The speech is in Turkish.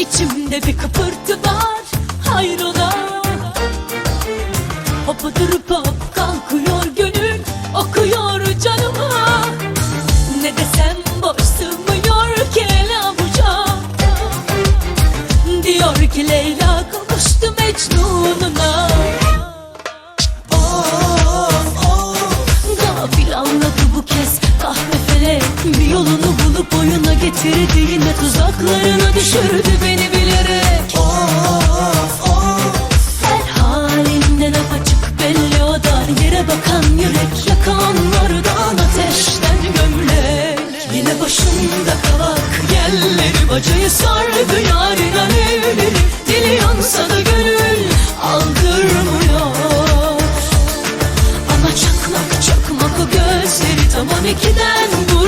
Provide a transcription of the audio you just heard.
İçimde bir kıpırtı var hayrola? Hopadır hop kalkıyor gönül okuyor canıma. Ne desem boş sığmıyor ki avuca Diyor ki Leyla kavuştu Mecnun'una Yine tuzaklarına düşürdü beni bilerek. Her halinden apaçık belli o da Yere bakan yürek yakanlardan ateşten gömlek. Yine başında kavak yerleri Bacayı sardı yarın alevleri Dili yansa da gönül aldırmıyor. Ama çakmak çakmak o gözleri tam on ikiden kalbime